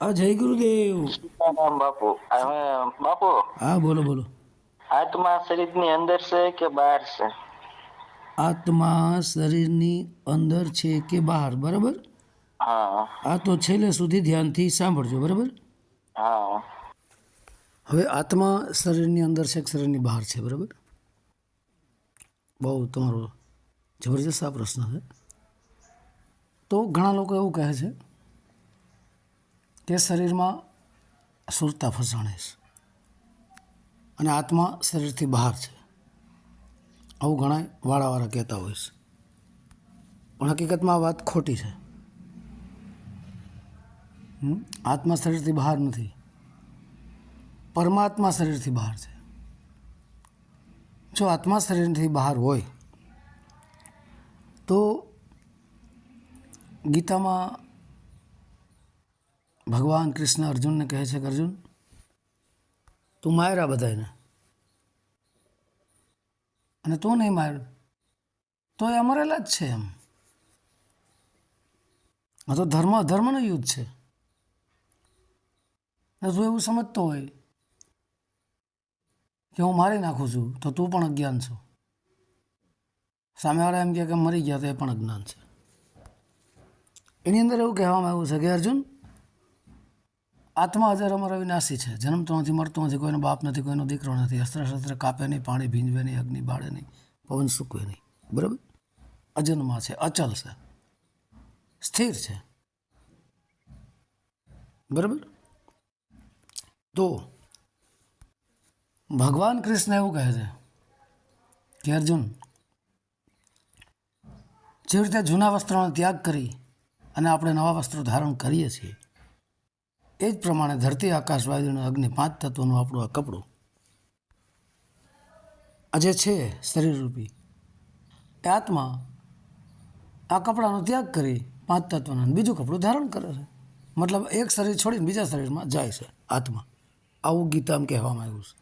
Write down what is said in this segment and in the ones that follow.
આ જય ગુરુદેવ. બાપુ. હવે બાપુ હા બોલો બોલો. આત્મા શરીરની અંદર છે કે બહાર છે? આત્મા શરીરની અંદર છે કે બહાર બરાબર? હા. આ તો છેલ્લે સુધી ધ્યાનથી સાંભળજો બરાબર? હા. હવે આત્મા શરીરની અંદર છે કે શરીરની બહાર છે બરાબર? બહુ તમારો જબરજસ્ત આ પ્રશ્ન છે. તો ઘણા લોકો એવું કહે છે કે શરીરમાં સુરતા ફસાણે છે. અને આત્મા શરીરથી બહાર છે. આવું ઘણા વાળાવાળા કહેતા છે. પણ હકીકતમાં વાત ખોટી છે? આત્મા શરીરથી બહાર નથી. પરમાત્મા શરીરથી બહાર છે. જો આત્મા શરીરથી બહાર હોય, તો ગીતામાં ભગવાન કૃષ્ણ અર્જુનને કહે છે કે અર્જુન, તું માર્યા બધાને અને તું નહીં માર્યો તો એ અમરેલા જ છે એમ. આ તો ધર્મ, અધર્મનું યુદ્ધ છે. તું એવું સમજતો હોય કે હું મારી નાખું છું, તો તું પણ અજ્ઞાન છો. સામેવાળા એમ કે મરી ગયા તો એ પણ અજ્ઞાન છે. એની અંદર એવું કહેવામાં આવ્યું છે કે અર્જુન આત્મા અજર અમારો વિનાશી છે. જન્મતો નથી, મરતો નથી, કોઈનો બાપ નથી, કોઈનો દીકરો નથી. શસ્ત્ર કાપે નહીં, પાણી ભીંજવે નહીં, અગ્નિ બાળે નહીં, પવન સૂકવે નહીં. બરાબર? અજન્મા છે, અચલ છે, સ્થિર છે. બરાબર? તો ભગવાન કૃષ્ણ એવું કહે છે કે, અર્જુન, જેવી રીતે જૂના વસ્ત્રોનો ત્યાગ કરી અને આપણે નવા વસ્ત્રો ધારણ કરીએ છીએ એ જ પ્રમાણે ધરતી આકાશ વાયુ અગ્નિ પાંચ તત્વોનું આપણું આ કપડું. આ જે છે શરીરરૂપી, એ આત્મા આ કપડાનો ત્યાગ કરી પાંચ તત્વનું બીજું કપડું ધારણ કરે છે. મતલબ એક શરીર છોડીને બીજા શરીરમાં જાય છે આત્મા. આવું ગીતામાં કહેવામાં આવ્યું છે.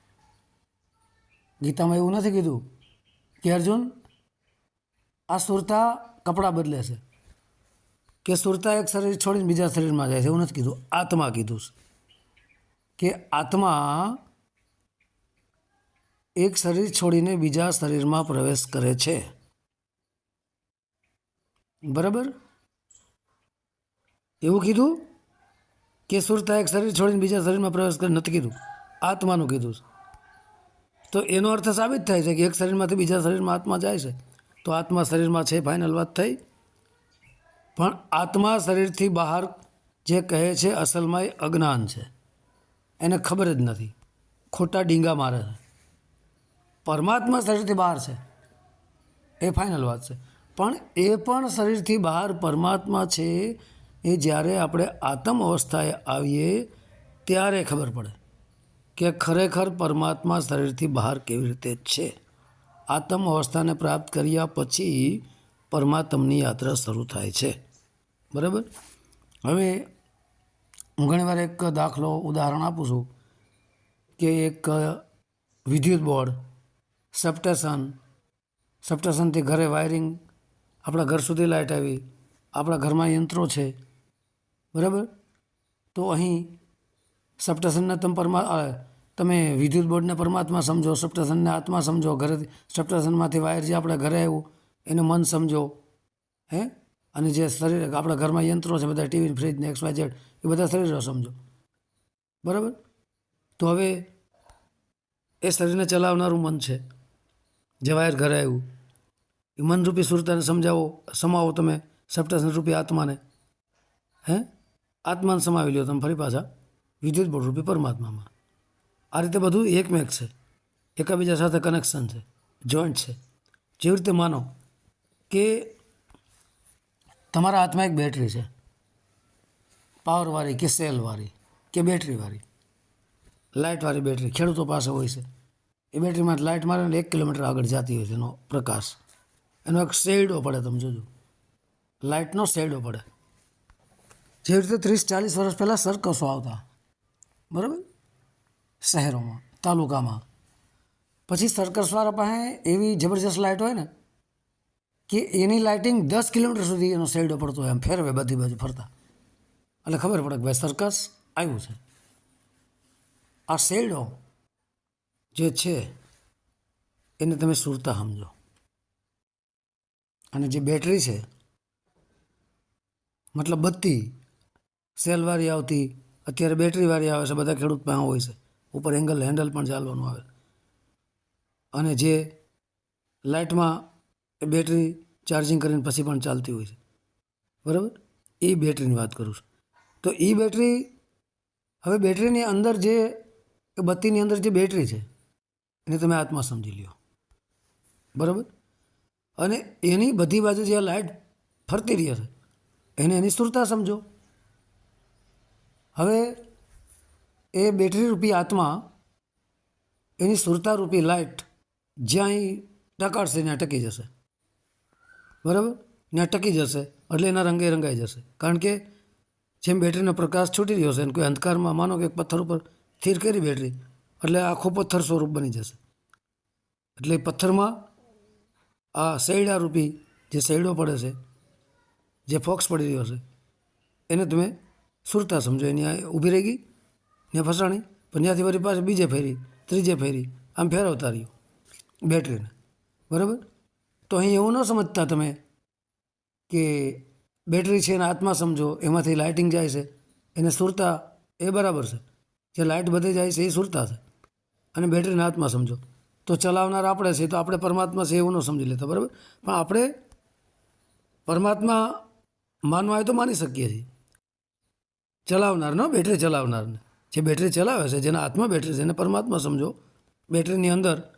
ગીતામાં એવું નથી કીધું કે અર્જુન આ સુરતા કપડાં બદલે છે. કે સુરતા એક શરીર છોડીને બીજા શરીરમાં જાય છે, એવું નથી કીધું. આત્મા કીધું છે કે આત્મા એક શરીર છોડીને બીજા શરીરમાં પ્રવેશ કરે છે. બરાબર? એવું કીધું કે સુરતા એક શરીર છોડીને બીજા શરીરમાં પ્રવેશ કરે, નથી કીધું. આત્માનું કીધું છે. તો એનો અર્થ સાબિત થાય છે કે એક શરીરમાંથી બીજા શરીરમાં આત્મા જાય છે. તો આત્મા શરીરમાં છે, ફાઇનલ વાત થઈ. પણ આત્મા શરીરથી બહાર જે કહે છે, અસલમાં એ અજ્ઞાન છે. એને ખબર જ નથી. ખોટા ડીંગા મારે છે. પરમાત્મા શરીરથી બહાર છે. એ ફાઇનલ વાત છે. પણ એ પણ શરીરથી બહાર પરમાત્મા છે એ જ્યારે આપણે આત્મ અવસ્થાએ આવીએ, ત્યારે ખબર પડે કે ખરેખર પરમાત્મા શરીરથી બહાર કેવી રીતે છે. આત્મ અવસ્થાને પ્રાપ્ત કર્યા પછી પરમાત્મની યાત્રા શરૂ થાય છે. બરાબર? હવે હું ઘણીવાર એક દાખલો ઉદાહરણ આપું છું કે એક વિદ્યુત બોર્ડ, સબસ્ટેશન, સબસ્ટેશનથી ઘરે વાયરિંગ, આપણા ઘર સુધી લાઇટ આવી, આપણા ઘરમાં યંત્રો છે, બરાબર? તો અહીં સપ્ટેશનને તમે પરમા તમે વિદ્યુત બોર્ડને પરમાત્મા સમજો સપ્ટેશનને આત્મા સમજો ઘરે સપ્ટેશનમાંથી વાયર જે આપણે ઘરે આવ્યું, એનું મન સમજો, હે? અને જે શરીર, આપણા ઘરમાં યંત્રો છે, બધા ટીવી ફ્રીજ ને એક્સ વાય ઝેડ એ બધા શરીરો સમજો. બરાબર? તો હવે એ શરીરને ચલાવનારું મન છે, જે વાયર ઘરે આવ્યું. એ મનરૂપી સુરતાને સમજાવો, સમાવો તમે સપ્ટેશન રૂપી આત્માને. હે? આત્માને સમાવી લો તમે ફરી પાછા. વિદ્યુત બોર્ડ રૂપી પરમાત્મામાં. આ રીતે બધું એકમેક છે. એકાબીજા સાથે કનેક્શન છે. જોઈન્ટ છે. જેવી રીતે માનો કે તમારા હાથમાં એક બેટરી છે. પાવરવાળી કે સેલવાળી કે બેટરીવાળી. લાઇટવાળી બેટરી ખેડૂતો પાસે હોય છે. એ બેટરીમાં લાઇટ મારે ને એક કિલોમીટર આગળ જતી હોય છે એનો પ્રકાશ. એનો એક શેડો પડે તમે જોજો. લાઇટનો શેડો પડે. જેવી રીતે ત્રીસ ચાલીસ વર્ષ પહેલાં સરકસો આવતા. બરાબર? શહેરોમાં, તાલુકામાં. પછી સર્કસવાળા પાસે એવી જબરજસ્ત લાઇટ હોય ને કે એની લાઇટિંગ દસ કિલોમીટર સુધી એનો શેડો પડતો હોય એમ ફેરવે બધી બાજુ ફરતા. એટલે ખબર પડે કે ભાઈ સર્કસ આવ્યું છે. આ શેડો જે છે, એને તમે સુરતા સમજો. અને જે બેટરી છે, મતલબ બત્તી સેલવાળી આવતી, અત્યારે બેટરીવાળી આવે છે, બધા ખેડૂત પાસે હોય છે. ઉપર એંગલ હેન્ડલ પણ ચાલવાનું આવે. અને જે લાઇટમાં એ બેટરી ચાર્જિંગ કરીને પછી પણ ચાલતી હોય છે. બરાબર? એ બેટરીની વાત કરું છું. તો એ બેટરી, હવે બેટરીની અંદર જે બત્તીની અંદર જે બેટરી છે, એને તમે આત્મા સમજી લ્યો. બરાબર? અને એની બધી બાજુ જે લાઇટ ફરતી રહી છે, એને એની સુરતા સમજો. હવે એ બેટરી રૂપી આત્મા, એની સુરતા રૂપી લાઇટ જ્યાં એ ટકાડશે ત્યાં ટકી જશે. બરાબર? ત્યાં ટકી જશે, એટલે એના રંગે રંગાઈ જશે. કારણ કે જેમ બેટરીનો પ્રકાશ છૂટી રહ્યો છે અને કોઈ અંધકારમાં, માનો કે એક પથ્થર ઉપર સ્થિર કરી બેટરી, એટલે આખો પથ્થર સ્વરૂપ બની જશે. એટલે પથ્થરમાં આ સૈડા રૂપી જે સૈડો પડે છે, જે ફોક્સ પડી રહ્યો છે, એને તમે સુરતા સમજો. એની ઊભી રહી ગઈ, ને ફસાણી, પણ ત્યાંથી વળી પાછી બીજે ફેરી, ત્રીજે ફેરી, આમ ફેરવતા રહ્યો બેટરીને. બરાબર? તો અહીં એવું ન સમજતા તમે કે બેટરી છે એના આત્મા સમજો, એમાંથી લાઇટિંગ જાય છે, એને સુરતા એ બરાબર છે. જે લાઇટ બધે જાય છે એ સુરતા છે. અને બેટરીને આત્મા સમજો. તો ચલાવનાર આપણે છે તો આપણે પરમાત્મા છે એવું ન સમજી લેતા, બરાબર? પણ આપણે પરમાત્મા માનવા તો માની શકીએ છીએ. ચલાવનારનો, બેટરી ચલાવનારને. જે બેટરી ચલાવે છે, જેના હાથમાં બેટરી છે, એને પરમાત્મા સમજો. બેટરીની અંદર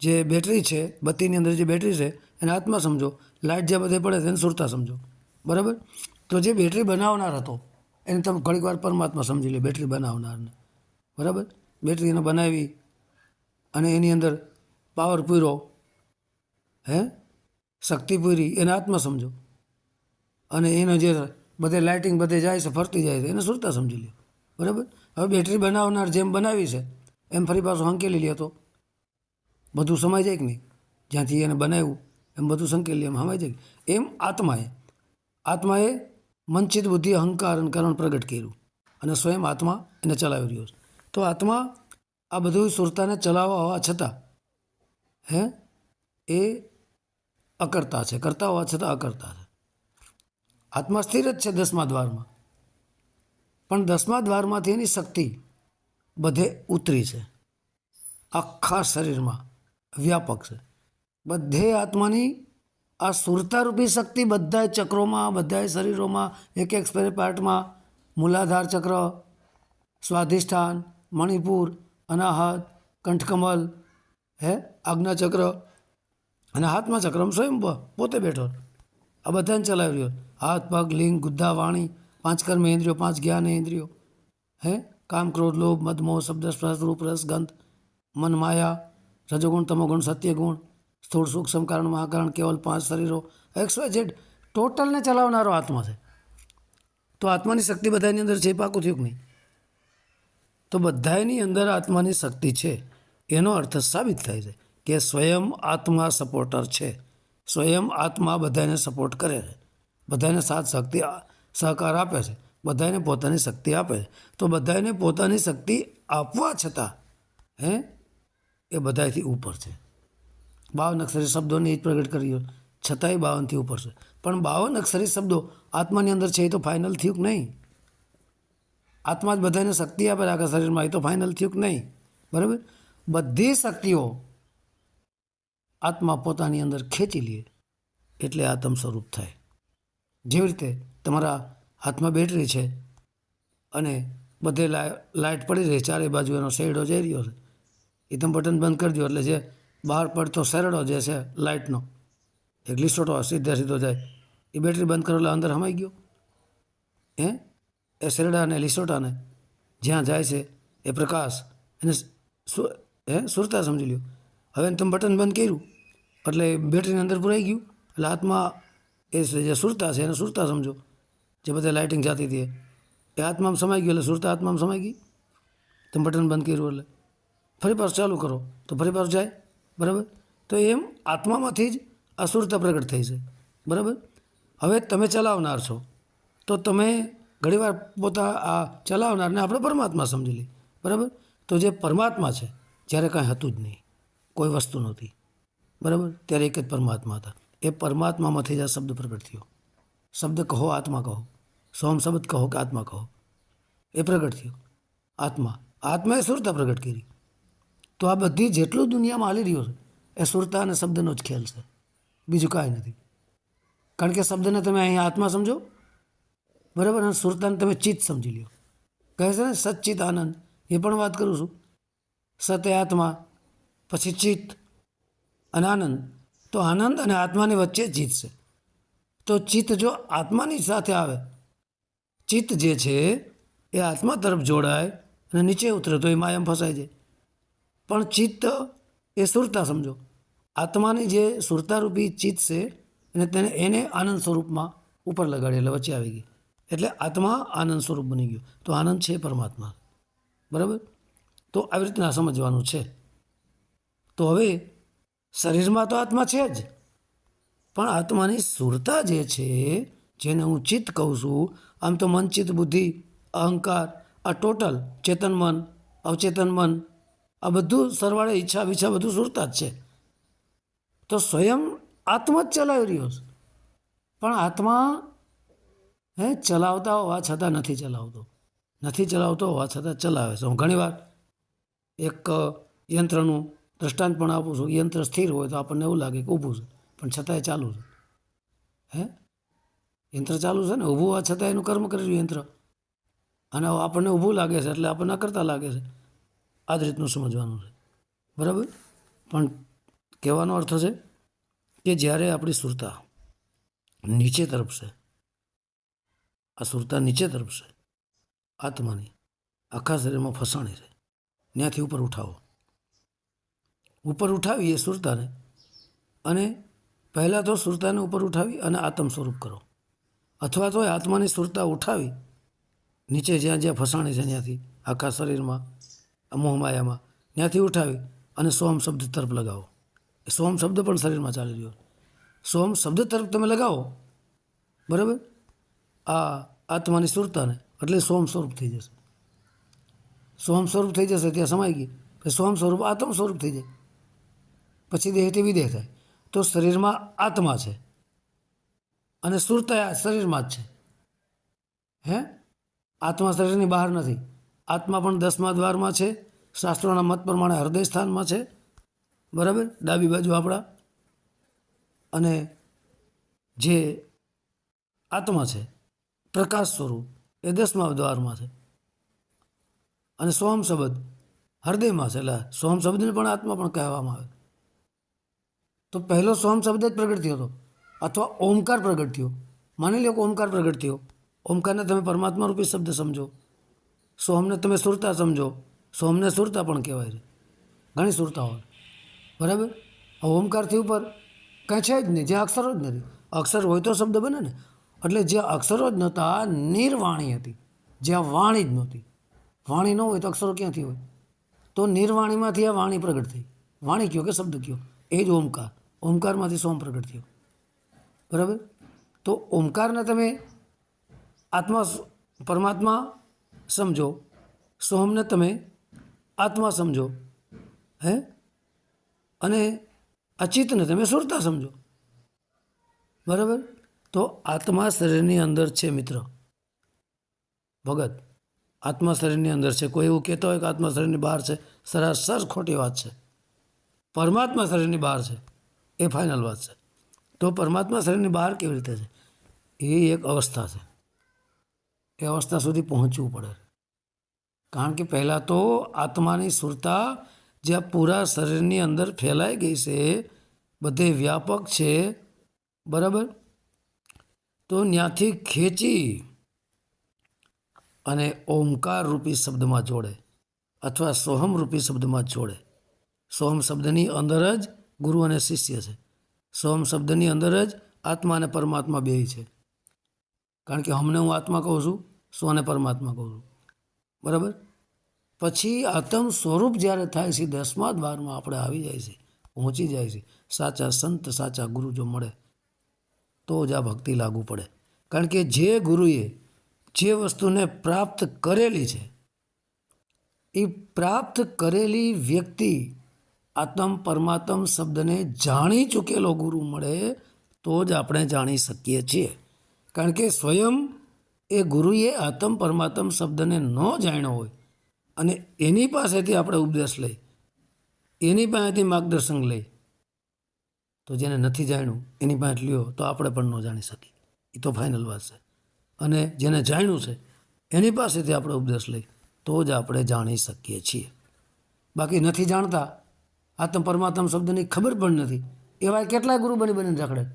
જે બેટરી છે, બત્તીની અંદર જે બેટરી છે, એને હાથમાં સમજો. લાઇટ જે બધે પડે એને સુરતા સમજો. બરાબર? તો જે બેટરી બનાવનાર હતો, એને તમે ઘણીક વાર પરમાત્મા સમજી લો બેટરી બનાવનારને. બરાબર? બેટરી એને બનાવી અને એની અંદર પાવર પૂરો, હે? શક્તિ પૂરી, એને આત્મા સમજો. અને એનો જે બધે લાઇટિંગ બધે જાય છે, ફરતી જાય છે, એને સુરતા સમજી લ્યો બરાબર? હવે બેટરી બનાવનાર જેમ બનાવી છે, એમ ફરી પાછું હંકેલી લે તો. બધું સમાઈ જાય કે નહીં? જ્યાંથી એને બનાવ્યું, એમ બધું સંકેલી એમ સમાઈ જાય એમ આત્માએ આત્માએ મનચિત બુદ્ધિ અહંકાર અને કારણ પ્રગટ કર્યું અને સ્વયં આત્મા એને ચલાવી રહ્યો છે. તો આત્મા આ બધું સુરતાને ચલાવવા હોવા છતાં, હે, એ અકર્તા છે. કરતા હોવા છતાં અકર્તા છે. આત્મા સ્થિર જ છે દસમા દ્વારમાં. પણ દસમા દ્વારમાંથી એની શક્તિ બધે ઉતરી છે. આખા શરીરમાં. વ્યાપક છે. બધે આત્માની આ સુરતારૂપી શક્તિ બધાય ચક્રોમાં, બધાય શરીરોમાં, એક એક સ્પેર પાર્ટમાં મૂલાધાર ચક્ર, સ્વાધિષ્ઠાન, મણિપુર, અનાહત, કંઠકમલ, હે, આજ્ઞાચક્ર અને હાથમાં ચક્રમ સ્વયં પોતે બેઠો. આ બધાને ચલાવી રહ્યો. હાથ, પગ, લિંગ, ગુદ્દા, વાણી, પાંચ કર્મ ઇન્દ્રિયો, પાંચ જ્ઞાન ઇન્દ્રિયો. હે, કામ, ક્રોધ, લોભ મદમોહ શબ્દ, સ્પર્શ, રૂપ, રસ, ગંધ, મન, માયા રજોગુણ તમોગુણ, સત્યગુણ, સ્થૂળ સૂક્ષ્મ કારણ મહાકારણ, કેવલ પાંચ શરીરો, એક્સ, વાય, ઝેડ, ટોટલને ચલાવનારો આત્મા છે. તો આત્માની શક્તિ બધાની અંદર છે, પાકું થયું નહીં? તો બધાની અંદર આત્માની શક્તિ છે. એનો અર્થ સાબિત થાય છે કે સ્વયં આત્મા સપોર્ટર છે. સ્વયં આત્મા બધાને સપોર્ટ કરે છે. બધાને સાથ શક્તિ સહકાર આપે છે. બધાને પોતાની શક્તિ આપે છે. તો બધાને પોતાની શક્તિ આપવા છતાં, હે? એ બધાથી ઉપર છે. બાવન અક્ષરી શબ્દોને એ જ પ્રગટ કર્યો છતાંય બાવનથી ઉપર છે. પણ બાવન અક્ષરી શબ્દો આત્માની અંદર છે એ તો ફાઇનલ થયું કે નહીં? આત્મા જ બધાને શક્તિ આપે આખા શરીરમાં, એ તો ફાઇનલ થયું કે નહીં? બરાબર? બધી શક્તિઓ આત્મા પોતાની અંદર ખેંચી લે, એટલે આત્મ સ્વરૂપ થાય. જેવી રીતે તમારા હાથમાં બેટરી છે અને બધે લાઇટ પડી રહી ચારે બાજુ એનો શેડો જઈ રહ્યો છે. એ તમે બટન બંધ કરી દો એટલે જે બહાર પડતો શેરડો જે છે લાઇટનો એક ગ્લિસોટો સીધે સીધો જાય. એ બેટરી બંધ કરો એટલે અંદર હમાઈ ગયો. હે? એ શેરડા અને લીસોટાને જ્યાં જાય છે એ પ્રકાશ એને હે? સુરતા સમજી લ્યો. હવે તમે બટન બંધ કર્યું એટલે બેટરીની અંદર પુરાઈ ગયું. એટલે હાથમાં એ જે સુરતા છે એને સુરતા સમજો. જે બધા લાઇટિંગ જાતી હતી એ. હાથમાં સમાઈ ગયું એટલે સુરતા હાથમાં સમાઈ ગઈ. તમે બટન બંધ કર્યું એટલે. ફરી પાછું ચાલુ કરો, તો ફરી પાછું જાય, બરાબર? તો એમ આત્મામાંથી જ અસુરતા પ્રગટ થઈ છે બરાબર? હવે તમે ચલાવનાર છો, તો તમે ઘણીવાર પોતા આ ચલાવનારને આપણે પરમાત્મા સમજી લઈએ, બરાબર? તો જે પરમાત્મા છે, જ્યારે કાંઈ હતું જ નહીં, કોઈ વસ્તુ નહોતી, બરાબર? ત્યારે એક જ પરમાત્મા હતા. એ પરમાત્મામાંથી જ આ શબ્દ પ્રગટ થયો. શબ્દ કહો, આત્મા કહો. સોમ શબ્દ કહો કે આત્મા કહો. એ પ્રગટ થયો. આત્મા. આત્માએ સુરતા પ્રગટ કરી. તો આ બધી જેટલું દુનિયામાં હાલી રહ્યું છે, એ સુરતા અને શબ્દનો જ ખેલ છે. બીજું કાંઈ નથી. કારણ કે શબ્દને તમે અહીં આત્મા સમજો. બરાબર? અને સુરતાને તમે ચિત્ત સમજી લ્યો. કહે છે ને સચ્ચિત આનંદ. એ પણ વાત કરું છું. સત આત્મા, પછી ચિત્ત અને આનંદ. તો આનંદ અને આત્માની વચ્ચે ચિત્ત છે. તો ચિત્ત જો આત્માની સાથે આવે, ચિત્ત જે છે, એ આત્મા તરફ જોડાય અને નીચે ઉતરે તો એ માયામ ફસાય જાય. પણ ચિત્ત એ સુરતા સમજો. આત્માની જે સુરતારૂપી ચિત્ત છે અને તેને એને આનંદ સ્વરૂપમાં ઉપર લગાડી એટલે વચ્ચે આવી ગઈ. એટલે આત્મા આનંદ સ્વરૂપ બની ગયો. તો આનંદ છે પરમાત્મા. બરાબર? તો આવી રીતના સમજવાનું છે. તો હવે શરીરમાં તો આત્મા છે જ. પણ આત્માની સુરતા જે છે, જેને હું ચિત્ત કહું છું, આમ તો મન, ચિત્ત, બુદ્ધિ, અહંકાર, આ ટોટલ ચેતન, મન, અવચેતન, મન આ બધું સરવાળે ઈચ્છા વિચ્છા બધું સુરતા જ છે. તો સ્વયં આત્મા જ ચલાવી રહ્યો છે. પણ આત્મા, હે, ચલાવતા હોવા છતાં નથી ચલાવતો. નથી ચલાવતો હોવા છતાં ચલાવે છે. હું ઘણીવાર એક યંત્રનું દ્રષ્ટાંત પણ આપું છું. યંત્ર સ્થિર હોય તો આપણને એવું લાગે કે ઊભું છે, પણ છતાંય ચાલુ છે. હે? યંત્ર ચાલુ છે ને, ઊભું હોવા છતાં એનું કર્મ કરી રહ્યું યંત્ર. અને આપણને ઊભું લાગે છે, એટલે આપણને કરતા લાગે છે. આ જ રીતનું સમજવાનું છે. બરાબર? પણ કહેવાનો અર્થ છે કે જ્યારે આપણી સુરતા નીચે તરફ છે, આ સુરતા નીચે તરફ છે, આત્માની આખા શરીરમાં ફસાણી છે, ત્યાંથી ઉપર ઉઠાવો. ઉપર ઉઠાવી એ સુરતાને અને પહેલાં તો સુરતાને ઉપર ઉઠાવી અને આત્મ સ્વરૂપ કરો. અથવા તો આત્માની સુરતા ઉઠાવી નીચે જ્યાં જ્યાં ફસાણી છે ત્યાંથી આખા શરીરમાં મોહમાયામાં ત્યાંથી ઉઠાવી અને સોમ શબ્દ તરફ લગાવો. એ સોમ શબ્દ પણ શરીરમાં ચાલી રહ્યો. સોમ શબ્દ તરફ તમે લગાવો. બરાબર? આ આત્માની સુરતાને. એટલે સોમ સ્વરૂપ થઈ જશે. સોમ સ્વરૂપ થઈ જશે, ત્યાં સમાઈ ગઈ. પછી સોમ સ્વરૂપ આત્મ સ્વરૂપ થઈ જાય. પછી દેહથી વિદેહ થાય. તો શરીરમાં આત્મા છે. અને સુરતા શરીરમાં જ છે. હે? આત્મા શરીરની બહાર નથી. આત્મા પણ દસમા દ્વારમાં છે. શાસ્ત્રોના મત પ્રમાણે હૃદય સ્થાનમાં છે. બરાબર? ડાબી બાજુ આપણા. અને જે આત્મા છે, પ્રકાશ સ્વરૂપ, એ દસમા દ્વારમાં છે. અને સોમ શબ્દ હૃદયમાં છે. એટલે સોમ શબ્દને પણ આત્મા પણ કહેવામાં આવે. તો પહેલો સોમ શબ્દ જ પ્રગટ થયો હતો. અથવા ઓમકાર પ્રગટ થયો. માની લો કે ઓમકાર પ્રગટ થયો. ઓમકારને તમે પરમાત્મા રૂપી શબ્દ સમજો. સોમને તમે સુરતા સમજો. સોમને સુરતા પણ કહેવાય છે. ઘણી સુરતાઓ બરાબર? આ ઓમકારથી ઉપર કાંઈ છે જ નહીં. જે અક્ષરો જ નથી. અક્ષર હોય તો શબ્દ બને ને. એટલે જે અક્ષરો જ નહોતા, નિર્વાણી હતી. જ્યાં વાણી જ નહોતી. વાણી ન હોય તો અક્ષરો ક્યાંથી હોય? તો નિર્વાણીમાંથી આ વાણી પ્રગટ થઈ. વાણી કયો કે શબ્દ કયો? એ જ ઓમકાર. ઓમકારમાંથી સોમ પ્રગટ થયો. બરાબર? તો ઓમકારને તમે આત્મા પરમાત્મા સમજો. સોમને તમે આત્મા સમજો. હે? અને અચિતને તમે સુરતા સમજો. બરાબર? તો આત્મા શરીરની અંદર છે મિત્ર. ભગત, આત્મા શરીરની અંદર છે. કોઈ એવું કહેતો હોય કે આત્મા શરીરની બહાર છે, સરાસર ખોટી વાત છે. પરમાત્મા શરીરની બહાર છે, એ ફાઇનલ વાત છે. તો પરમાત્મા શરીરની બહાર કેવી રીતે છે? એ એક અવસ્થા છે. એ અવસ્થા સુધી પહોંચવું પડે. કારણ કે પહેલાં તો આત્માની સુરતા જ્યાં પૂરા શરીરની અંદર ફેલાઈ ગઈ છે, બધે વ્યાપક છે. બરાબર? તો ત્યાંથી ખેંચી અને ઓમકાર રૂપી શબ્દમાં જોડે અથવા સોહમ રૂપી શબ્દમાં જોડે. સોહમ શબ્દની અંદર જ ગુરુ અને શિષ્ય છે. સોહમ શબ્દની અંદર જ આત્મા અને પરમાત્મા બે છે. કારણ કે હમને હું આત્મા કહું છું. સોને પરમાત્મા કહું છું બરાબર? પછી આત્મ સ્વરૂપ જ્યારે થાય છે, દસમા દ્વારમાં આપણે આવી જાય છે, પહોંચી જાય છે, સાચા સંત, સાચા ગુરુ જો મળે, તો જ આ ભક્તિ લાગુ પડે. કારણ કે જે ગુરુએ જે વસ્તુને પ્રાપ્ત કરેલી છે, એ પ્રાપ્ત કરેલી વ્યક્તિ આત્મ પરમાત્મ શબ્દને જાણી ચૂકેલો ગુરુ મળે, તો જ આપણે જાણી શકીએ છીએ. કારણ કે સ્વયં એ ગુરુએ આત્મ પરમાત્મ શબ્દને ન જાણ્યો હોય અને એની પાસેથી આપણે ઉપદેશ લઈ, એની પાસેથી માર્ગદર્શન લઈ, તો જેને નથી જાણ્યું, એની પાસે લ્યો, તો આપણે પણ ન જાણી શકીએ. એ તો ફાઇનલ વાત છે. અને જેને જાણ્યું છે, એની પાસેથી આપણે ઉપદેશ લઈ, તો જ આપણે જાણી શકીએ છીએ. બાકી નથી જાણતા, આત્મ પરમાત્મ શબ્દની ખબર પણ નથી. એવા કેટલાય ગુરુ બની બનીને રખડે.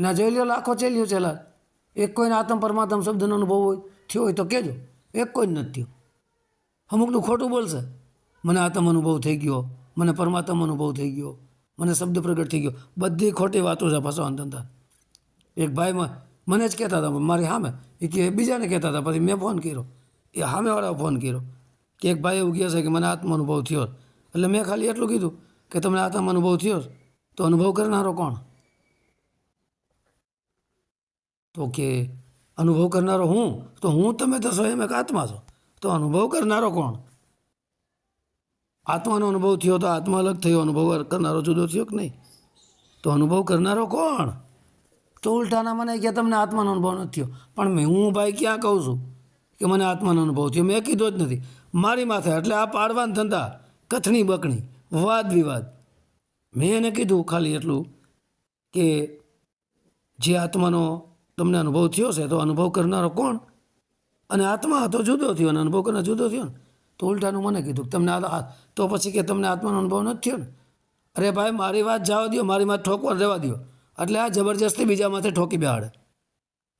ના જોઈ લ્યો લાખો ચેલ્યો ચેલા એક કોઈને આત્મ પરમાત્મ શબ્દનો અનુભવ હોય, થયો હોય તો કહેજો. એક કોઈ જ નથી થયો. અમુકનું ખોટું બોલશે. મને આત્મ અનુભવ થઈ ગયો. મને પરમાત્મ અનુભવ થઈ ગયો. મને શબ્દ પ્રગટ થઈ ગયો. બધી ખોટી વાતો છે ફસવાન ધંધા. એક ભાઈ મને જ કહેતા હતા, મારી સામે. એ કે બીજાને કહેતા હતા, પછી મેં ફોન કર્યો. એ સામેવાળાએ ફોન કર્યો. કે એક ભાઈ એવું કહે છે કે મને આત્મ અનુભવ થયો એટલે મેં ખાલી એટલું કીધું કે તમને આત્મ અનુભવ થયો તો અનુભવ કરનારો કોણ? તો કે, અનુભવ કરનારો હું? તો હું તમે તો સ્વયં એક આત્મા છો. તો અનુભવ કરનારો કોણ? આત્માનો અનુભવ થયો તો આત્મા અલગ થયો. અનુભવ કરનારો જુદો થયો કે નહીં? તો અનુભવ કરનારો કોણ? તો ઉલટાના મને કે તમને આત્માનો અનુભવ નથી થયો. પણ હું ભાઈ ક્યાં કહું છું કે મને આત્માનો અનુભવ થયો? મેં કીધો જ નથી. મારી માથે, એટલે આ પાડવાન ધંધા કથણી બકણી, વાદ વિવાદ. મેં એને કીધું ખાલી એટલું કે, જે આત્માનો તમને અનુભવ થયો છે તો અનુભવ કરનારો કોણ? અને આત્મા તો જુદો થયો અને અનુભવ કરનાર જુદો થયો ને. તો ઉલટાનું મને કીધું તમને આ તો પછી કે તમને આત્માનો અનુભવ નથી થયો ને. અરે ભાઈ, મારી વાત જવા દો મારી વાત ઠોકવા રહેવા દો એટલે આ જબરજસ્તી બીજા માથે ઠોકી બેહાડે.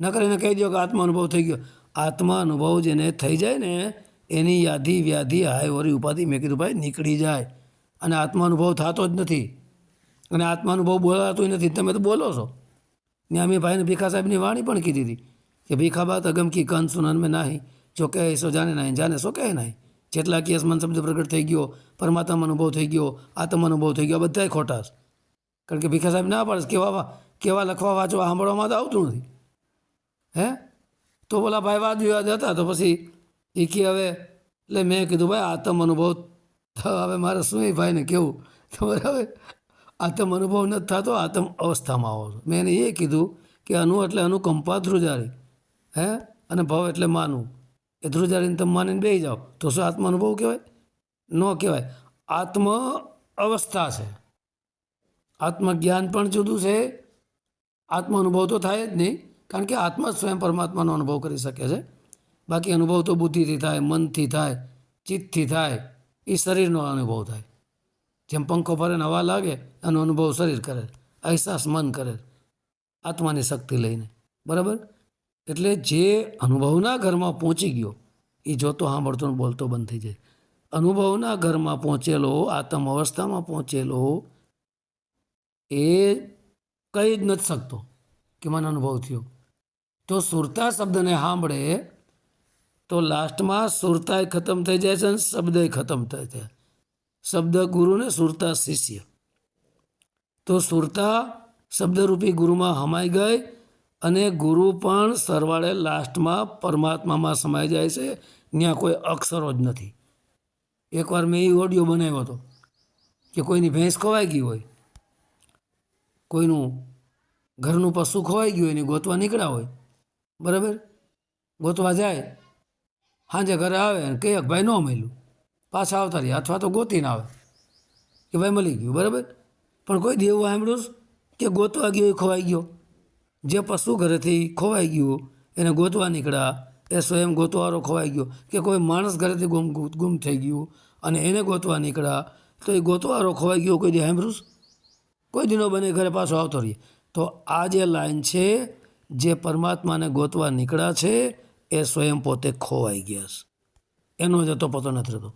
ન કરીને કહી દો કે આત્મા અનુભવ થઈ ગયો. આત્મા અનુભવ જેને થઈ જાય ને, એની યાદી વ્યાધિ, હાય વરી ઉપાધિ. મેં કીધું, ભાઈ, નીકળી જાય. અને આત્મા અનુભવ થતો જ નથી. અને આત્મા અનુભવ બોલાતું નથી. તમે તો બોલો છો. ને અમે ભાઈને ભીખા સાહેબની વાણી પણ કીધી હતી કે ભીખા બાત અગમ કી કંદ સુનન મેં નાહી. જો કહે સો જાને નાહી, જાને સો કહે નાહી. જેટલા કેસ મન શબ્દ પ્રગટ થઈ ગયો પરમાત્મા અનુભવ થઈ ગયો આત્મ અનુભવ થઈ ગયો બધાય ખોટા છે કારણ કે ભીખા સાહેબ ના પાડે કેવા કેવા લખવા વાંચવા સાંભળવામાં તો આવતું નથી. હે? તો બોલા ભાઈ વાદ વિવાદ હતા, તો પછી એ કે હવે એટલે મેં કીધું, ભાઈ આત્મ અનુભવ હવે મારે શું ભાઈને કેવું? તો હવે આત્મ અનુભવ નથી થતો, આત્મ અવસ્થામાં આવો છો. મેં એને એ કીધું કે અનુ એટલે અનુકંપા ધ્રુજારી. હે? અને ભવ એટલે માનવું. એ ધ્રુજારીને તમે માનીને બે જાઓ. તો શું આત્મ અનુભવ કહેવાય? ન કહેવાય. આત્મ અવસ્થા છે. આત્મજ્ઞાન પણ જુદું છે. આત્મ અનુભવ તો થાય જ નહીં, કારણ કે આત્મા સ્વયં પરમાત્માનો અનુભવ કરી શકે છે. બાકી અનુભવ તો બુદ્ધિથી થાય, મનથી થાય, ચિત્તથી થાય એ શરીરનો અનુભવ થાય. જેમ પંખો ભરે હવા લાગે, એનો અનુભવ શરીર કરે, અહેસાસ મન કરે, આત્માની શક્તિ લઈને. બરાબર? એટલે જે અનુભવના ઘરમાં પહોંચી ગયો, એ જોતો સાંભળતો ને બોલતો બંધ થઈ જાય. અનુભવના ઘરમાં પહોંચેલો, આત્મ અવસ્થામાં પહોંચેલો, એ કંઈ જ નથી શકતો કે મને અનુભવ થયો. તો સુરતા શબ્દને સાંભળે, તો લાસ્ટમાં સુરતાય ખતમ થઈ જાય છે અને શબ્દય ખતમ થઈ જાય શબ્દ ગુરુને સુરતા શિષ્ય. તો સુરતા શબ્દરૂપી ગુરુમાં હમાઈ ગઈ અને ગુરુ પણ સરવાળે લાસ્ટમાં પરમાત્મામાં સમાઈ જાય છે ત્યાં કોઈ અક્ષરો જ નથી. એકવાર મેં એ ઓડિયો બનાવ્યો હતો કે કોઈની ભેંસ ખોવાઈ ગઈ હોય, કોઈનું ઘરનું પશુ ખોવાઈ ગયું હોય ને ગોતવા નીકળ્યા હોય, બરાબર? ગોતવા જાય સાંજે ઘરે આવે અને કહે ભાઈ ન મળ્યું. પાછા આવતા રહ્યા, અથવા તો ગોતીને આવે. કે ભાઈ મળી ગયું, બરાબર? પણ કોઈ દેવું સાંભળ્યું કે ગોતવા ગયો એ ખોવાઈ ગયો? જે પશુ ઘરેથી ખોવાઈ ગયું, એને ગોતવા નીકળ્યા, એ સ્વયં ગોતવારો ખોવાઈ ગયો. કે કોઈ માણસ ઘરેથી ગુમ ગુમ થઈ ગયું અને એને ગોતવા નીકળ્યા, તો એ ગોતવારો ખોવાઈ ગયો કોઈ દી સાંભળ્યું કોઈ દિનો બને ઘરે પાછો આવતો રહીએ. તો આ જે લાઈન છે, જે પરમાત્માને ગોતવા નીકળ્યા છે, એ સ્વયં પોતે ખોવાઈ ગયા છે. એનો જતો પતો નથી રહેતો.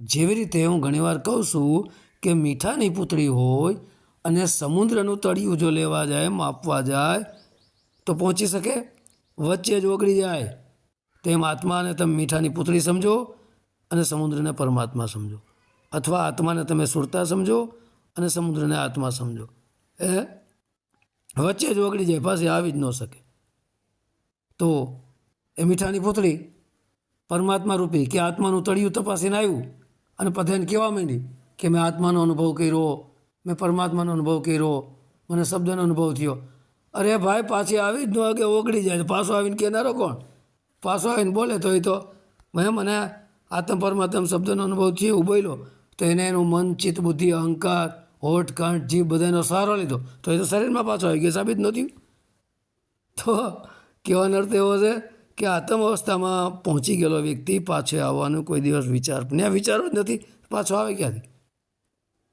જેવી રીતે હું ઘણીવાર કહું છું કે મીઠાની પૂતળી હોય અને સમુદ્રનું તળિયું જો લેવા જાય, માપવા જાય, તો પહોંચી શકે? વચ્ચે જ ઓગળી જાય. તેમ આત્માને તમે મીઠાની પૂતળી સમજો અને સમુદ્રને પરમાત્મા સમજો. અથવા આત્માને તમે સુરતા સમજો અને સમુદ્રને આત્મા સમજો. એ વચ્ચે જ ઓગળી જાય, પાછી આવી જ ન શકે. તો એ મીઠાની પૂતળી પરમાત્મા રૂપી કે આત્માનું તળિયું તપાસીને આવ્યું? અને બધાને કહેવા માંડી કે મેં આત્માનો અનુભવ કર્યો, મેં પરમાત્માનો અનુભવ કર્યો, મને શબ્દનો અનુભવ થયો. અરે ભાઈ, પાછી આવી જ ન કે ઓગળી જાય પાછો આવીને કહેનારો કોણ? પાછો આવીને બોલે તો એ તો મેં મને આત્મ પરમાત્મ શબ્દનો અનુભવ થયો બોલ્યો તો એને એનું મન, ચિત્ત, બુદ્ધિ, અહંકાર, હોઠ, કાંઠ, જીભ બધાનો સહારો લીધો. તો એ તો શરીરમાં પાછો આવી ગયો સાબિત નથી તો કહેવાનો અર્થ એવો છે કે આત્મ અવસ્થામાં પહોંચી ગયેલો વ્યક્તિ પાછો આવવાનો કોઈ દિવસ વિચાર આ વિચારો જ નથી. પાછો આવે ક્યાંથી?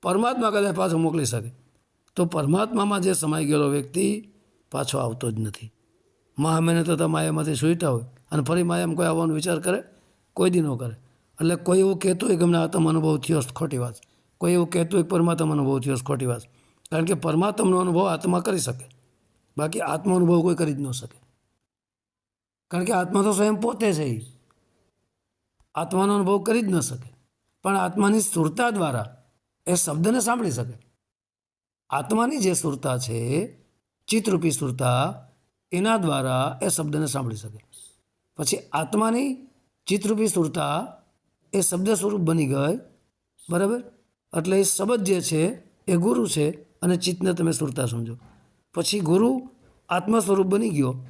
પરમાત્મા કદાચ પાછો મોકલી શકે. તો પરમાત્મામાં જે સમાઈ ગયેલો વ્યક્તિ પાછો આવતો જ નથી. મહા મહેનત તો માયામાંથી સુઈતા હોય અને ફરી માયામાં કોઈ આવવાનો વિચાર કરે? કોઈ દી ન કરે. એટલે કોઈ એવું કહેતું હોય કે અમને આત્મ અનુભવ થયો ખોટી વાત. કોઈ એવું કહેતું હોય પરમાત્મા અનુભવ થયો ખોટી વાત. કારણ કે પરમાત્માનો અનુભવ આત્મા કરી શકે. બાકી આત્મ અનુભવ કોઈ કરી જ ન શકે. કારણ કે આત્મા તો સ્વયં પોતે છે આત્માનો અનુભવ કરી જ ન શકે. પણ આત્માની સુરતા દ્વારા એ શબ્દને સાંભળી શકે. આત્માની જે સુરતા છે, ચિત્તરૂપી સુરતા એના દ્વારા એ શબ્દને સાંભળી શકે. પછી આત્માની ચિત્તરૂપી સુરતા એ શબ્દ સ્વરૂપ બની ગઈ. બરાબર? એટલે એ શબ્દ જે છે, એ ગુરુ છે અને ચિત્તને તમે સુરતા સમજો. પછી ગુરુ આત્મા સ્વરૂપ બની ગયો.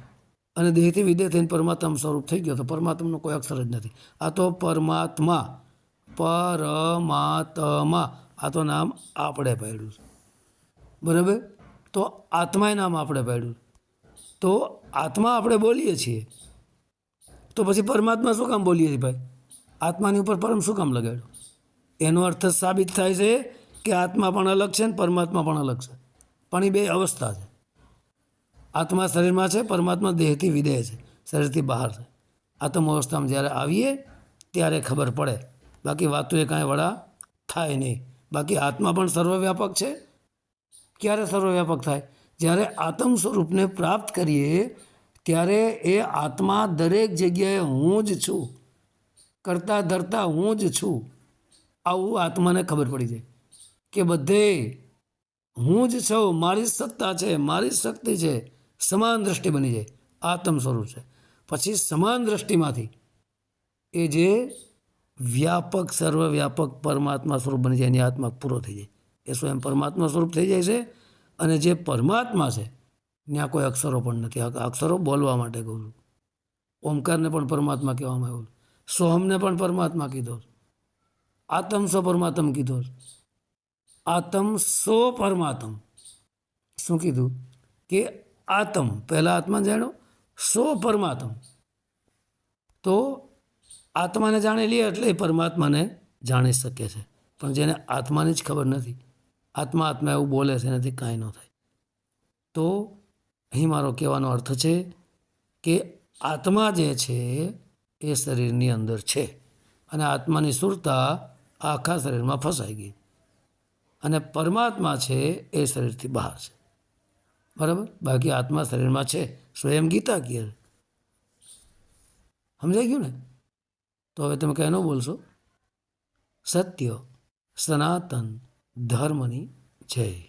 અને દેહથી વિદેહ થઈને પરમાત્મા સ્વરૂપ થઈ ગયો, તો પરમાત્માનો કોઈ અક્ષર જ નથી. આ તો પરમાત્મા પરમાત્મા. આ તો નામ આપણે પાડ્યું છે. બરાબર? તો આત્માએ નામ આપણે પાડ્યું તો આત્મા આપણે બોલીએ છીએ. તો પછી પરમાત્મા શું કામ બોલીએ છીએ ભાઈ? આત્માની ઉપર પરમ શું કામ લગાડ્યું? એનો અર્થ સાબિત થાય છે કે આત્મા પણ અલગ છે ને પરમાત્મા પણ અલગ છે. પણ એ બે અવસ્થા છે. આત્મા શરીરમાં છે, પરમાત્મા દેહથી વિદેહ છે, શરીરથી બહાર છે. આત્મ અવસ્થામાં જ્યારે આવીએ, ત્યારે ખબર પડે. બાકી વાતો એ કાંઈ વડા થાય નહીં. બાકી આત્મા પણ સર્વવ્યાપક છે. ક્યારે સર્વવ્યાપક થાય? જ્યારે આત્મ સ્વરૂપને પ્રાપ્ત કરીએ, ત્યારે એ આત્મા દરેક જગ્યાએ હું જ છું. કરતા ધરતા હું જ છું. આવું આત્માને ખબર પડી જાય કે બધે હું જ છું. મારી સત્તા છે, મારી જ શક્તિ છે. સમાન દ્રષ્ટિ બની જાય. આત્મ સ્વરૂપ છે. પછી સમાન દ્રષ્ટિમાંથી એ જે વ્યાપક, સર્વવ્યાપક પરમાત્મા સ્વરૂપ બની જાય, એની આત્મા પૂરો થઈ જાય. એ સ્વયં પરમાત્મા સ્વરૂપ થઈ જાય છે અને જે પરમાત્મા છે, ત્યાં કોઈ અક્ષરો પણ નથી. અક્ષરો બોલવા માટે કહું છું. ઓમકારને પણ પરમાત્મા કહેવામાં આવ્યો. સોહમને પણ પરમાત્મા કીધો. આતમ સો પરમાત્મ કીધો. આતમ સો પરમાત્મ. શું કીધું? કે આતમ. પહેલાં આત્મા જાણો સો પરમાત્મ. તો આત્માને જાણી લે એટલે પરમાત્માને જાણી શકે છે. પણ જેને આત્માની જ ખબર નથી આત્મા આત્મા એવું બોલે છે એનાથી કાંઈ ન થાય. તો અહીં મારો કહેવાનો અર્થ છે કે આત્મા જે છે એ શરીરની અંદર છે. અને આત્માની સુરતા આખા શરીરમાં ફસાઈ ગઈ. અને પરમાત્મા છે એ શરીરથી બહાર છે. બરાબર? બાકી આત્મા શરીરમાં છે, સ્વયં ગીતા કહે સમજાઈ ગયું ને? તો હવે તમે કહેનો બોલશો. સત્ય સનાતન ધર્મની જય.